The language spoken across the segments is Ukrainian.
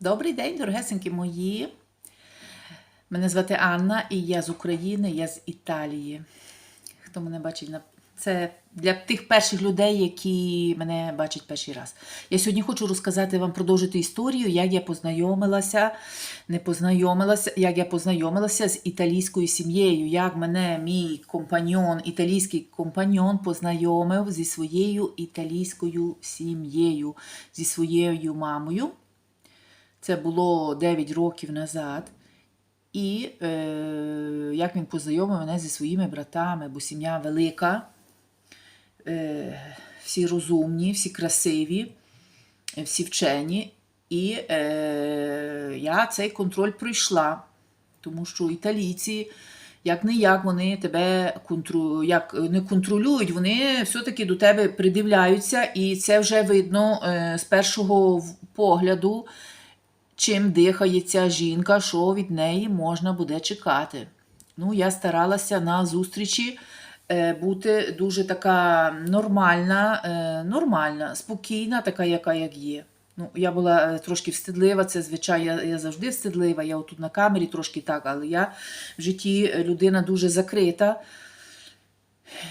Добрий день, дорогесенькі мої. Мене звати Анна, і я з України, я з Італії. Хто мене бачить це для тих перших людей, які мене бачать перший раз. Я сьогодні хочу розказати вам продовжити історію, як я познайомилася, не познайомилася, як я познайомилася з італійською сім'єю, як мене мій компаньон, італійський компаньон познайомив зі своєю італійською сім'єю, зі своєю мамою. Це було 9 років назад. І е, як він познайомив мене зі своїми братами, бо сім'я велика, е, всі розумні, всі красиві, всі вчені. І е, я цей контроль пройшла, тому що італійці, як не як, вони тебе контру, як не контролюють, вони все-таки до тебе придивляються, і це вже видно е, з першого погляду чим дихає ця жінка, що від неї можна буде чекати. Ну, я старалася на зустрічі е, бути дуже така нормальна, е, нормальна, спокійна, така, яка як є. Ну, я була е, трошки встидлива, це звичайно, я, я завжди встидлива, я отут на камері трошки так, але я в житті людина дуже закрита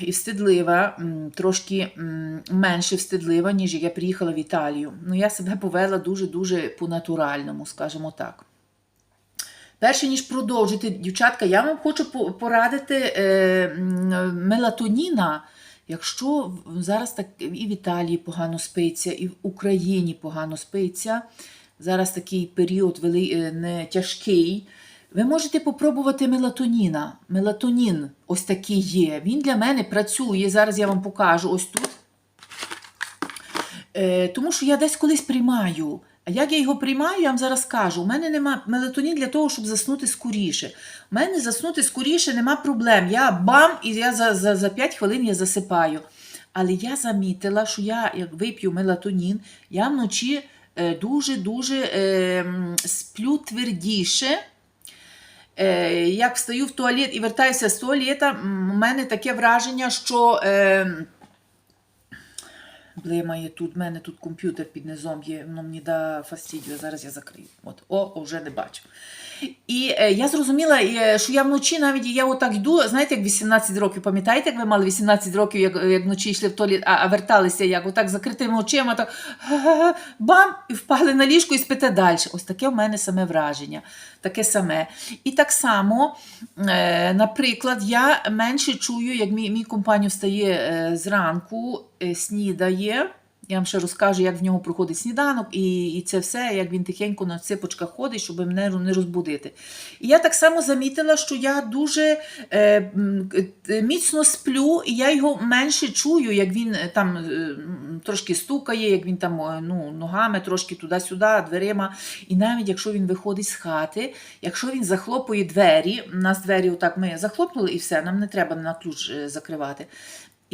і встидлива, трошки менше встидлива, ніж як я приїхала в Італію. Ну, я себе повела дуже-дуже по-натуральному, скажімо так. Перше, ніж продовжити, дівчатка, я вам хочу порадити е, мелатоніна. Якщо зараз так і в Італії погано спиться, і в Україні погано спиться, зараз такий період е, не тяжкий, ви можете попробувати мелатоніна. Мелатонін ось такий є. Він для мене працює. Зараз я вам покажу ось тут. Е, тому що я десь колись приймаю. А як я його приймаю, я вам зараз скажу. У мене нема мелатонін для того, щоб заснути скоріше. У мене заснути скоріше нема проблем. Я бам, і я за, за, за 5 хвилин я засипаю. Але я замітила, що я, як вип'ю мелатонін, я вночі дуже-дуже е, м, сплю твердіше. Е, як встаю в туалет і вертаюся з туалета, в мене таке враження, що. Е, Блимає тут, в мене тут комп'ютер під низом є, воно мені да фастідію, зараз я закрию. От, о, вже не бачу. І е, я зрозуміла, е, що я вночі навіть я отак йду, знаєте, як 18 років, пам'ятаєте, як ви мали 18 років, як, як вночі йшли в туалет, а, а верталися як отак закритими очима, так га-га-га, бам, і впали на ліжко і спите далі. Ось таке в мене саме враження. Таке саме. І так само, е, наприклад, я менше чую, як мій, мій компаній встає е, зранку, е, снідає. Я вам ще розкажу, як в нього проходить сніданок, і, і це все, як він тихенько на ципочках ходить, щоб мене не розбудити. І я так само замітила, що я дуже е, е, міцно сплю, і я його менше чую, як він е, там е, трошки стукає, як він там е, ну, ногами трошки туди-сюди, дверима. І навіть якщо він виходить з хати, якщо він захлопує двері, у нас двері отак ми захлопнули і все, нам не треба на ключ закривати.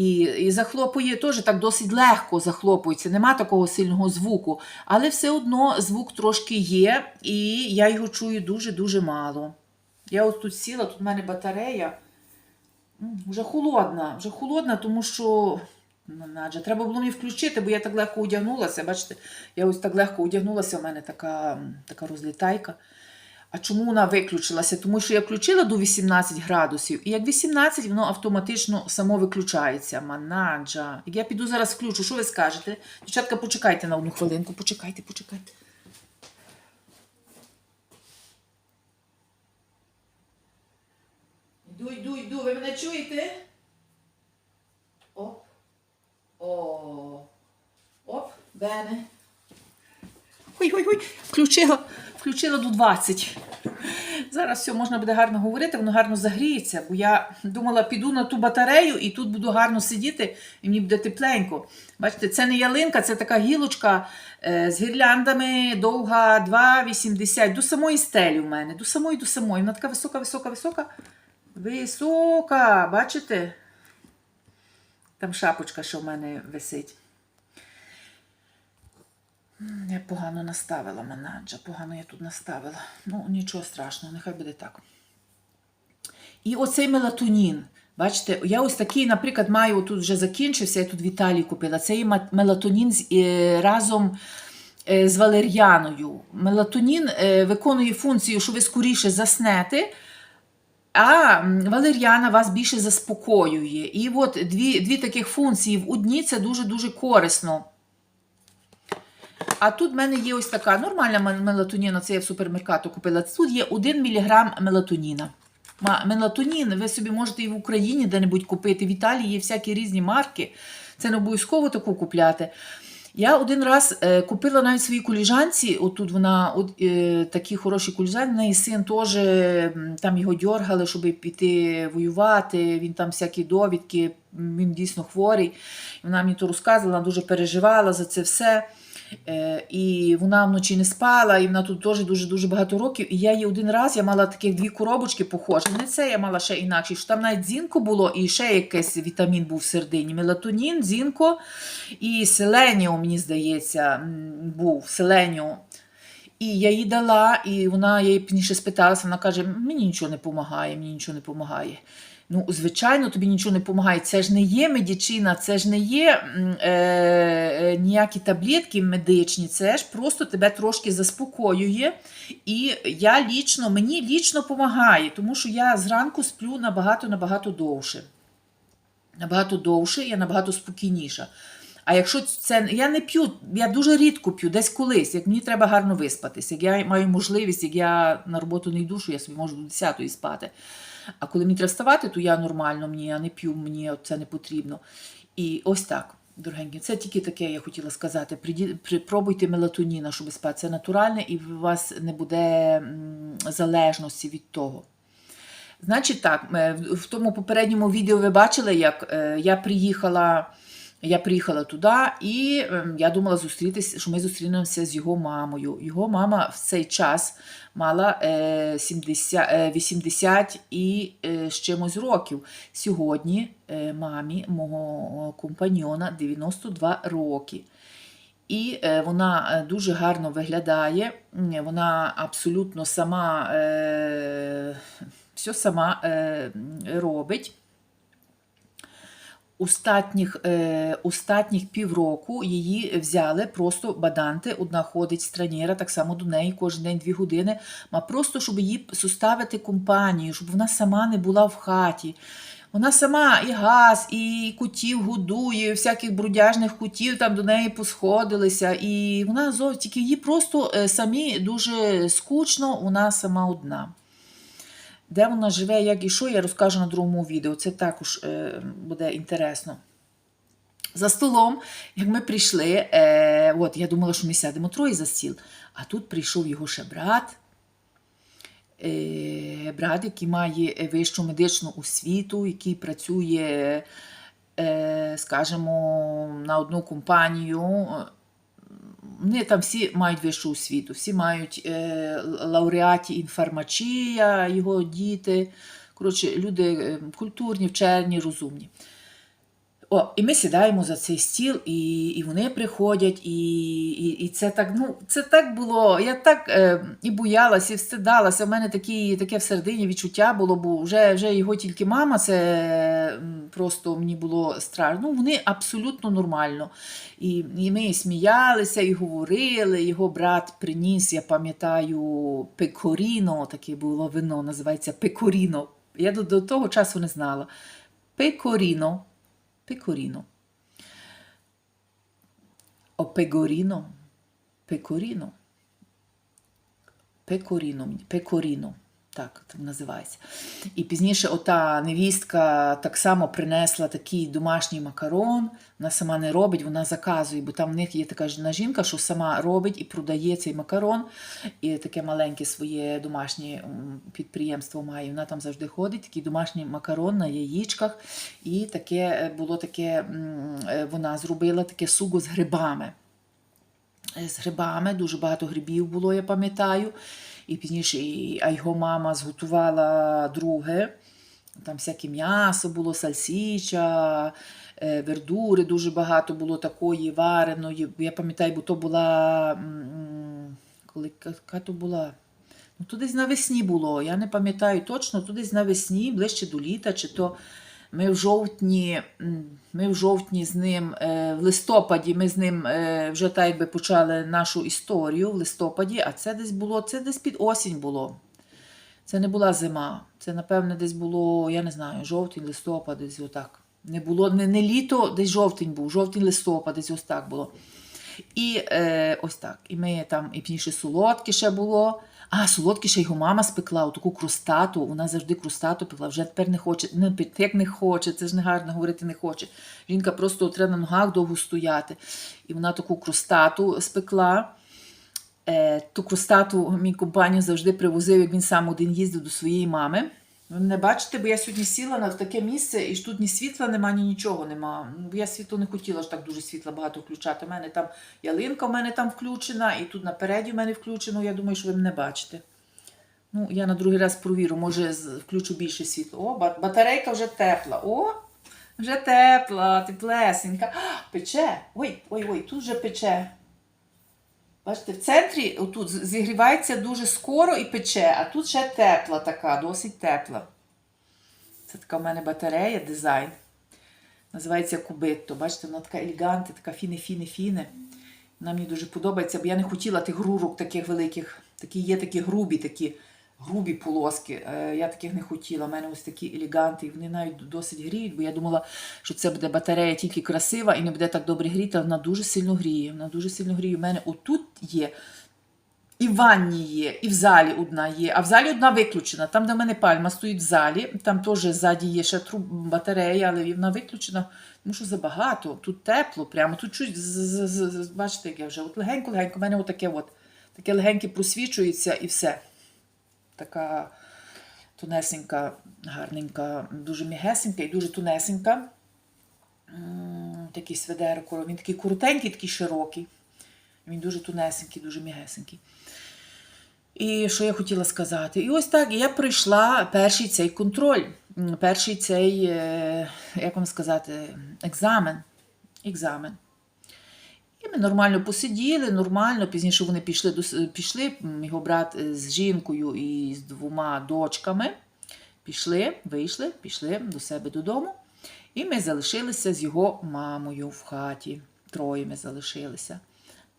І, і захлопує теж так досить легко захлопується, нема такого сильного звуку. Але все одно звук трошки є, і я його чую дуже-дуже мало. Я ось тут сіла, тут в мене батарея. Вже холодна, вже холодна, тому що ну, Надя, треба було мені включити, бо я так легко одягнулася. Бачите, я ось так легко одягнулася, у мене така, така розлітайка. А чому вона виключилася? Тому що я включила до 18 градусів, і як 18, воно автоматично само виключається. Манаджа. Як я піду зараз включу, що ви скажете? Дівчатка, почекайте на одну хвилинку, почекайте, почекайте. Йду, йду, йду. Ви мене чуєте? Оп. О. Оп, бене. Ой-ой-ой, включила, включила до 20. Зараз все можна буде гарно говорити, воно гарно загріється, бо я думала, піду на ту батарею і тут буду гарно сидіти, і мені буде тепленько. Бачите, це не ялинка, це така гілочка е, з гірляндами, довга 2,80. До самої стелі в мене, до самої, до самої. Вона така висока, висока, висока. Висока, бачите? Там шапочка, що в мене висить. Я погано наставила менеджа, погано я тут наставила. Ну, нічого страшного, нехай буде так. І оцей мелатонін. Бачите, я ось такий, наприклад, маю тут вже закінчився, я тут в Італії купила. Цей ма- мелатонін е, разом е, з валер'яною. Мелатонін е, виконує функцію, що ви скоріше заснете, а валер'яна вас більше заспокоює. І от дві, дві таких функції в одній це дуже-дуже корисно. А тут в мене є ось така нормальна мелатоніна, це я в супермеркату купила. Тут є 1 мг мелатоніна. Мелатонін, ви собі можете і в Україні де-небудь купити. В Італії є всякі різні марки. Це не обов'язково таку купляти. Я один раз е, купила навіть своїй коліжанці, отут вона от, е, такі хороші коліжанці, в неї син теж там його дьоргали, щоб піти воювати. Він там всякі довідки, він дійсно хворий. Вона мені то розказувала, вона дуже переживала за це все. Е, і вона вночі не спала, і вона тут теж дуже-дуже багато років. І я її один раз я мала таких дві коробочки похожі. Не це я мала ще інакше. Що там навіть дзінко було, і ще якийсь вітамін був всередині. Мелатонін, дзінко і селеніум, мені здається, був селеніум. І я їй дала, і вона я їй пізніше спиталася, вона каже: мені нічого не допомагає, мені нічого не допомагає. Ну, звичайно, тобі нічого не допомагає. Це ж не є медичина, це ж не є е, е, ніякі таблетки медичні, це ж просто тебе трошки заспокоює. І я лічно, мені лічно допомагає, тому що я зранку сплю набагато-набагато довше. Набагато довше, я набагато спокійніша. А якщо це я не п'ю, я дуже рідко п'ю, десь колись, як мені треба гарно виспатись, як я маю можливість, як я на роботу не йду, що я собі можу до 10-ї спати. А коли мені треба вставати, то я нормально, мені я не п'ю, мені це не потрібно. І ось так, дорогенькі, це тільки таке я хотіла сказати. Пробуйте мелатоніна, щоб спати. Це натуральне, і у вас не буде залежності від того. Значить так, е, в в тому попередньому відео ви бачили, як е, я приїхала. Я приїхала туди, і ем, я думала зустрітися, що ми зустрінемося з його мамою. Його мама в цей час мала е, 70, е, 80 і е, з чимось років. Сьогодні е, мамі мого компаньйона 92 роки. І е, вона е, дуже гарно виглядає. Вона абсолютно сама е, все сама е, робить. Остатніх, е, остатніх півроку її взяли просто баданти. Одна ходить странєра, так само до неї кожен день дві години. А просто, щоб їй составити компанію, щоб вона сама не була в хаті. Вона сама і газ, і кутів годує, всяких брудяжних кутів там до неї посходилися. І вона зов... тільки їй просто е, самі дуже скучно, вона сама одна. Де вона живе, як і що, я розкажу на другому відео. Це також е, буде інтересно. За столом, як ми прийшли, е, от я думала, що ми сядемо троє за стіл, а тут прийшов його ще брат. Е, брат, який має вищу медичну освіту, який працює, е, скажімо, на одну компанію. Вони там всі мають вищу освіту, всі мають е, лауреаті інформачія, його діти. Коротше, люди е, культурні, вчені, розумні. О, і ми сідаємо за цей стіл, і, і вони приходять, і, і, і це так, ну, це так було. Я так е, і боялася, і встидалася. У мене такі, таке всередині відчуття було, бо вже, вже його тільки мама, це просто мені було страшно. Ну, вони абсолютно нормально. І, і ми сміялися, і говорили. Його брат приніс, я пам'ятаю, пекоріно, таке було вино, називається пекоріно. Я до, до того часу не знала. Пекоріно. pecorino. O pegorino, pecorino, pecorino, pecorino. Так, так називається. І пізніше ота невістка так само принесла такий домашній макарон. Вона сама не робить, вона заказує, бо там в них є така жінка, що сама робить і продає цей макарон. І таке маленьке своє домашнє підприємство має. Вона там завжди ходить, такий домашній макарон на яєчках. І таке е, було таке, е, вона зробила таке суго з грибами з грибами, дуже багато грибів було, я пам'ятаю. І пізніше а його мама зготувала друге. Там всяке м'ясо було, сальсіча, е, вердури, дуже багато було такої вареної. Я пам'ятаю, бо то була. Коли яка то була? Ну, то десь навесні було. Я не пам'ятаю точно, то десь навесні, ближче до літа, чи то Ми в жовтні, ми в жовтні з ним, е, в листопаді ми з ним е, вже так якби почали нашу історію в листопаді, а це десь було, це десь під осінь було. Це не була зима. Це, напевне, десь було, я не знаю, жовтень, листопад, десь отак. Не було не, не літо, десь жовтень був, жовтень, листопад, десь ось так було. І е, ось так. І ми там, і пізніше солодке ще було. А, солодкіше його мама спекла, таку крустату. Вона завжди крустату пекла, вже тепер не хоче. Не, як не хоче, це ж не гарно говорити не хоче. Жінка просто треба на ногах довго стояти. І вона таку крустату спекла. Е, ту крустату мій компанію завжди привозив, як він сам один їздив до своєї мами. Ви не бачите, бо я сьогодні сіла на таке місце, і ж тут ні світла нема, ні нічого нема. Ну, бо Я світло не хотіла ж так дуже світла багато включати. У мене там ялинка в мене там включена, і тут напереді в мене включено. Я думаю, що ви мене бачите. Ну, я на другий раз провірю, може включу більше світла. О, батарейка вже тепла. О, вже тепла, теплесенька. Пече. Ой, ой, ой, тут вже пече. Бачите, в центрі отут зігрівається дуже скоро і пече, а тут ще тепла така, досить тепла. Це така в мене батарея, дизайн. Називається Кубитто. Бачите, вона така елегантна, така фіне-фіне-фіне. Вона мені дуже подобається, бо я не хотіла тих грурок таких великих. Такі є такі грубі, такі грубі полоски. Е, Я таких не хотіла. У мене ось такі елеганти, і вони навіть досить гріють, бо я думала, що це буде батарея тільки красива і не буде так добре гріти, вона дуже сильно гріє. Вона дуже сильно гріє. У мене отут є. І в ванні є, і в залі одна є, а в залі одна виключена. Там, де в мене пальма стоїть в залі, там теж ззаді є ще труб, батарея, але вона виключена, тому що забагато. Тут тепло, прямо тут чуть, бачите, як я вже от легенько-легенько, в мене отаке от, таке легеньке просвічується і все. Така тонесенька, гарненька, дуже м'ягесенька і дуже тонесенька. М, Такий сведерко, він такий коротенький, такий широкий. Він дуже тунесенький, дуже м'ягесенький. І що я хотіла сказати? І ось так я пройшла перший цей контроль, перший цей, е, як вам сказати, екзамен. екзамен. І ми нормально посиділи, нормально. Пізніше вони пішли, пішли його брат е, з жінкою і з двома дочками. Пішли, вийшли, пішли до себе додому. І ми залишилися з його мамою в хаті. Троє ми залишилися.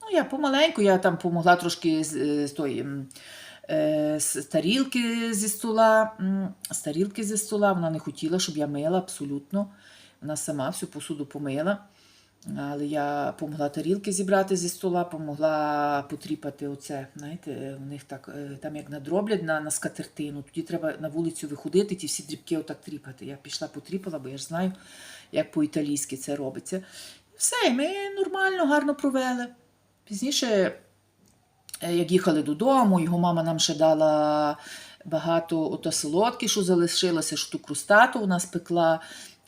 Ну, я помаленьку, я там помогла трошки з, е, з тої. е, З тарілки зі стола, з тарілки зі стола. Вона не хотіла, щоб я мила абсолютно. Вона сама всю посуду помила. Але я помогла тарілки зібрати зі стола, помогла потріпати оце. Знаєте, е, у них так, е, там як надроблять на, на скатертину, тоді треба на вулицю виходити, ті всі дрібки отак тріпати. Я пішла, потріпала, бо я ж знаю, як по-італійськи це робиться. Все, ми нормально, гарно провели. Пізніше, е, як їхали додому, його мама нам ще дала багато ото солодкі, що залишилося, що ту крустату вона спекла.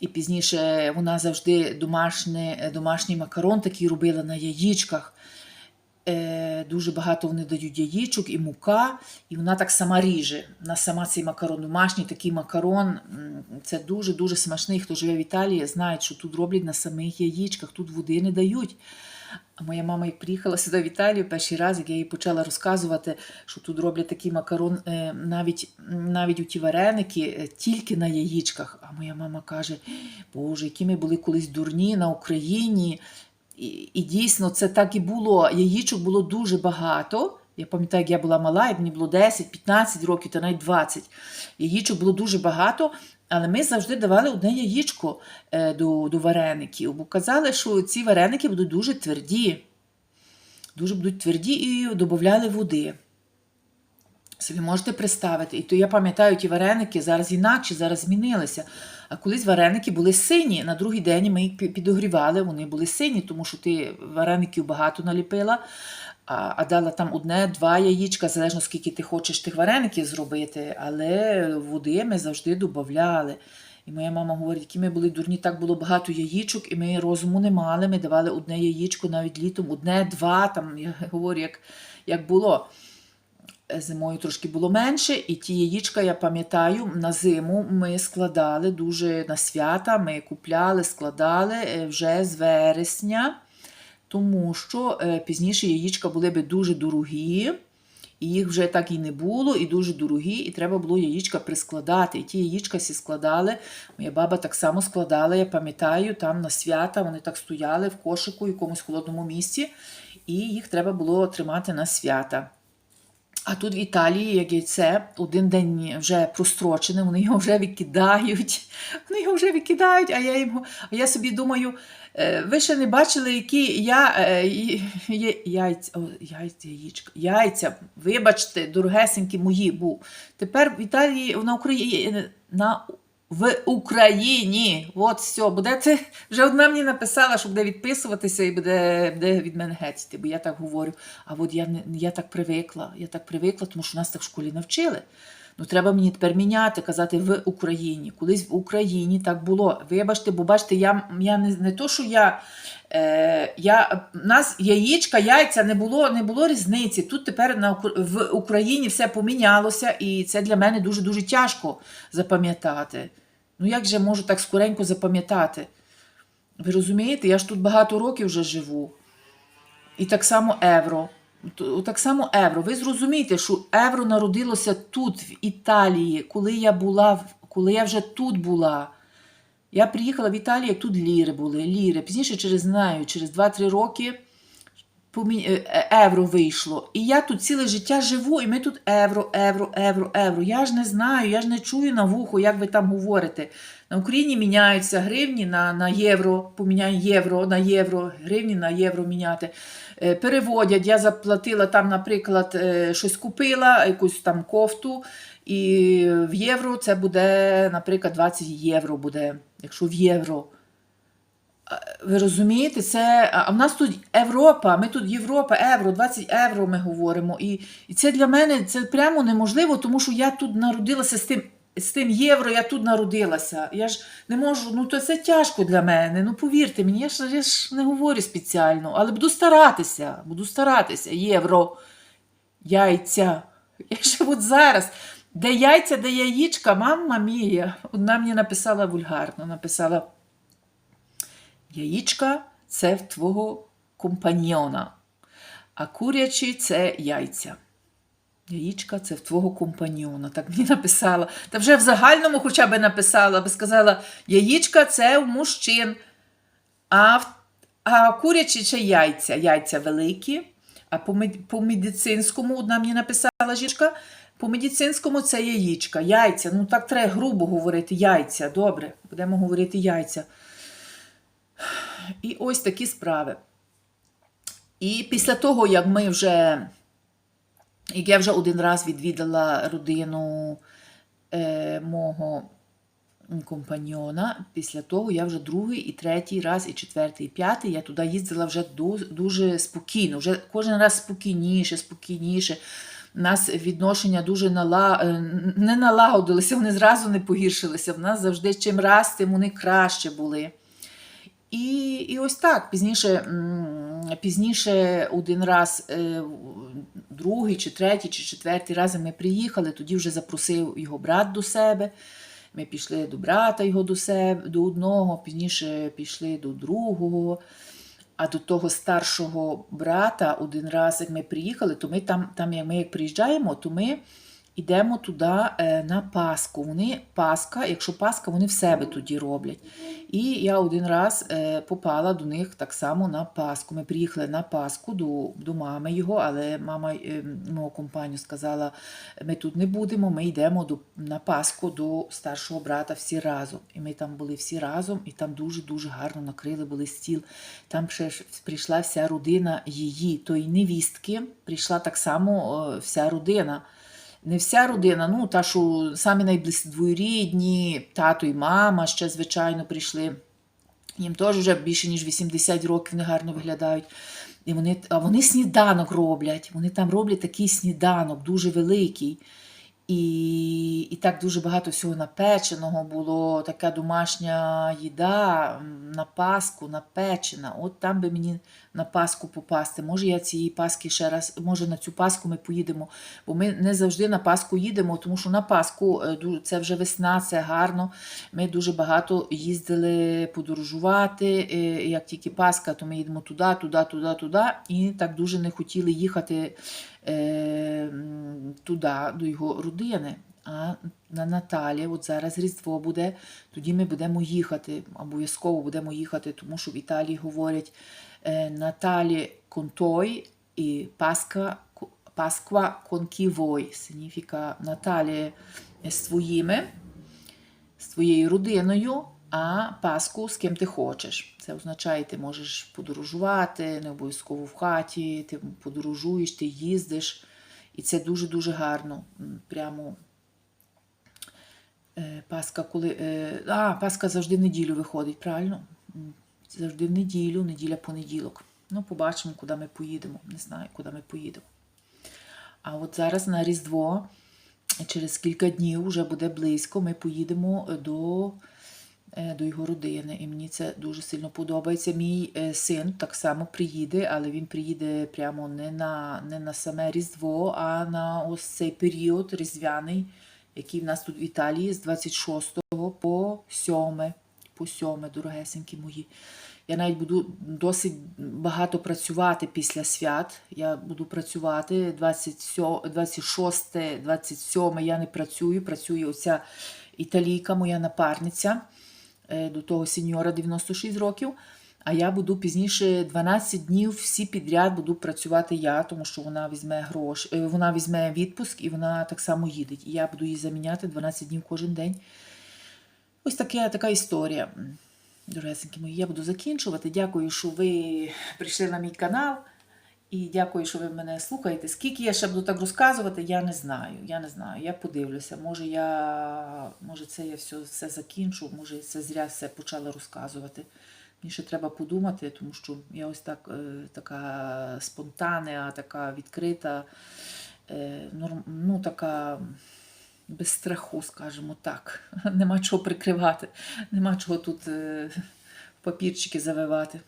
І пізніше вона завжди домашнє, е, домашній макарон такий робила на яєчках. Е, дуже багато вони дають яєчок і мука, і вона так сама ріже. Вона сама цей макарон, домашній такий макарон. Це дуже-дуже смачний. Хто живе в Італії, знає, що тут роблять на самих яєчках, тут води не дають. А моя мама, приїхала сюди в Італію, перший раз, як я їй почала розказувати, що тут роблять такий макарон, е, навіть, навіть у ті вареники, е, тільки на яєчках. А моя мама каже: Боже, які ми були колись дурні на Україні. І, і дійсно це так і було. Яєчок було дуже багато. Я пам'ятаю, як я була мала, як мені було 10-15 років, та навіть 20. Яєчок було дуже багато, але ми завжди давали одне яєчко е, до, до вареників, бо казали, що ці вареники будуть дуже тверді. Дуже будуть тверді і додавали води. Собі можете представити. І то я пам'ятаю, ті вареники зараз інакше, зараз змінилися. А колись вареники були сині. На другий день ми їх підогрівали, вони були сині, тому що ти вареників багато наліпила, а, дала там одне-два яєчка, залежно скільки ти хочеш тих вареників зробити. Але води ми завжди додавали. І моя мама говорить, які ми були дурні, так було багато яєчок, і ми розуму не мали. Ми давали одне яєчко навіть літом, одне-два, там я говорю, як, як було. Зимою трошки було менше, і ті яєчка, я пам'ятаю, на зиму ми складали дуже на свята. Ми купляли, складали е, вже з вересня, тому що е, пізніше яєчка були би дуже дорогі, І їх вже так і не було, і дуже дорогі, і треба було яєчка прискладати. І ті яєчка всі складали. Моя баба так само складала, я пам'ятаю, там на свята вони так стояли в кошику, в якомусь холодному місці, і їх треба було тримати на свята. А тут в Італії, як яйце, один день вже прострочене, вони його вже викидають. Вони його вже викидають, а я йому, а я собі думаю, ви ще не бачили, які я, е, і- є- яйця, о, яйця, яєчка, яйця, вибачте, дорогесенькі мої, бо тепер в Італії на Україні на в Україні. От все, будете. Вже одна мені написала, що буде відписуватися і буде, буде від мене гетьти, бо я так говорю. А от я, я так привикла, я так привикла, тому що нас так в школі навчили. Ну, треба мені тепер міняти, казати в Україні. Колись в Україні так було. Вибачте, бо бачите, я, я не, не то, що я. Е, я в нас яєчка, яйця не було, не було різниці. Тут тепер на, в Україні все помінялося, і це для мене дуже-дуже тяжко запам'ятати. Ну як же можу так скоренько запам'ятати? Ви розумієте, я ж тут багато років вже живу. І так само евро. Так само евро. Ви зрозумієте, що евро народилося тут, в Італії, коли я була, коли я вже тут була. Я приїхала в Італію, тут ліри були, ліри. Пізніше, через знаю, через 2-3 роки помі- е, е, євро вийшло. І я тут ціле життя живу, і ми тут євро, євро, євро, євро. Я ж не знаю, я ж не чую на вухо, як ви там говорите. На Україні міняються гривні на, на євро, поміняй євро на євро, гривні на євро міняти. Е, Переводять, я заплатила там, наприклад, щось купила, якусь там кофту, і в євро це буде, наприклад, 20 євро буде, якщо в євро. Ви розумієте, це а в нас тут Європа, ми тут Європа, євро, 20 євро ми говоримо. І, і це для мене це прямо неможливо, тому що я тут народилася з тим, з тим євро, я тут народилася. Я ж не можу, ну то це тяжко для мене. Ну повірте мені, я ж, я ж не говорю спеціально, але буду старатися, буду старатися. Євро, яйця. Я ще от зараз. Де яйця, де яєчка, мамма мія. Одна мені написала вульгарно, написала. Яєчка це в твого компаньйона, а курячі це яйця. Яєчка це в твого компаньйона. Так мені написала. Та вже в загальному хоча б написала, би сказала, яєчка це у мужчин, а, а курячі це яйця. Яйця великі. А по по медицинському, одна мені написала жінка, по медицинському це яєчка. Яйця. Ну так треба грубо говорити. Яйця. Добре, будемо говорити яйця. І ось такі справи. І після того, як ми вже, як я вже один раз відвідала родину е, мого компаньйона, після того я вже другий, і третій раз, і четвертий, і п'ятий, я туди їздила вже дуже спокійно, вже кожен раз спокійніше, спокійніше. У нас відношення дуже нала... е, не налагодилися, вони зразу не погіршилися. В нас завжди чим раз, тим вони краще були. І, і ось так. Пізніше, пізніше один раз, е, другий, чи третій, чи четвертий раз ми приїхали, тоді вже запросив його брат до себе. Ми пішли до брата його до себе, до одного, пізніше пішли до другого. А до того старшого брата один раз, як ми приїхали, то ми там, там як ми як приїжджаємо, то ми йдемо туди е, на Пасху. Вони Пасха, якщо Пасха, вони в себе тоді роблять. І я один раз е, попала до них так само на Пасху. Ми приїхали на Пасху до, до мами його, але мама е, мого компанію сказала: ми тут не будемо, ми йдемо до, на Пасху до старшого брата всі разом. І ми там були всі разом, і там дуже-дуже гарно накрили були стіл. Там ще прийшла вся родина її, тої невістки, прийшла так само вся родина. Не вся родина, ну та, що самі найближчі двоюрідні, тато і мама ще, звичайно, прийшли. Їм теж вже більше ніж 80 років вони гарно виглядають. І вони, а вони сніданок роблять. Вони там роблять такий сніданок, дуже великий. І, і так дуже багато всього напеченого було, така домашня їда на Пасху, напечена. От там би мені на Пасху попасти. Може, я цієї Пасхи ще раз, може на цю Пасху ми поїдемо. Бо ми не завжди на Пасху їдемо, тому що на Пасху е, це вже весна, це гарно. Ми дуже багато їздили подорожувати. е, Як тільки Пасха, то ми їдемо туди, туди, туди, туди. І так дуже не хотіли їхати е, туди, до його родини. А на Наталі, от зараз Різдво буде, тоді ми будемо їхати. Обов'язково будемо їхати, тому що в Італії говорять е, Наталі контой і Пасха, Пасква конківой. Сигніфіка Наталі з твоєю родиною, а Пасху з ким ти хочеш. Це означає, ти можеш подорожувати, не обов'язково в хаті, ти подорожуєш, ти їздиш. І це дуже-дуже гарно. Прямо е, Пасха, коли. е, А, Пасха завжди в неділю виходить, правильно? Завжди в неділю, неділя понеділок. Ну, побачимо, куди ми поїдемо. Не знаю, куди ми поїдемо. А от зараз на Різдво, через кілька днів вже буде близько, ми поїдемо до, е, до його родини. І мені це дуже сильно подобається. Мій син так само приїде, але він приїде прямо не на, не на саме Різдво, а на ось цей період різдвяний, який в нас тут в Італії з 26 по 7. По 7, дорогесенькі мої. Я навіть буду досить багато працювати після свят. Я буду працювати 27, 26, 27 я не працюю. Працює оця італійка, моя напарниця е, до того сеньора 96 років. А я буду пізніше 12 днів всі підряд буду працювати я, тому що вона візьме гроші, е, вона візьме відпуск і вона так само їде. І я буду її заміняти 12 днів кожен день. Ось таке, така історія. Дорогесенькі мої, я буду закінчувати. Дякую, що ви прийшли на мій канал. І дякую, що ви мене слухаєте. Скільки я ще буду так розказувати, я не знаю. Я не знаю. Я подивлюся. Може, я, може це я все, все закінчу, може, це зря все почала розказувати. Мені ще треба подумати, тому що я ось так, е, така спонтанна, така відкрита, е, ну, така без страху, скажімо так. Нема чого прикривати, нема чого тут е, в папірчики завивати.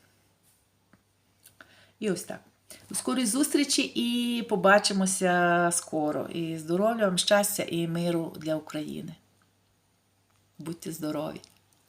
І ось так. До скорої зустрічі і побачимося скоро. І здоров'я вам, щастя і миру для України. Будьте здорові!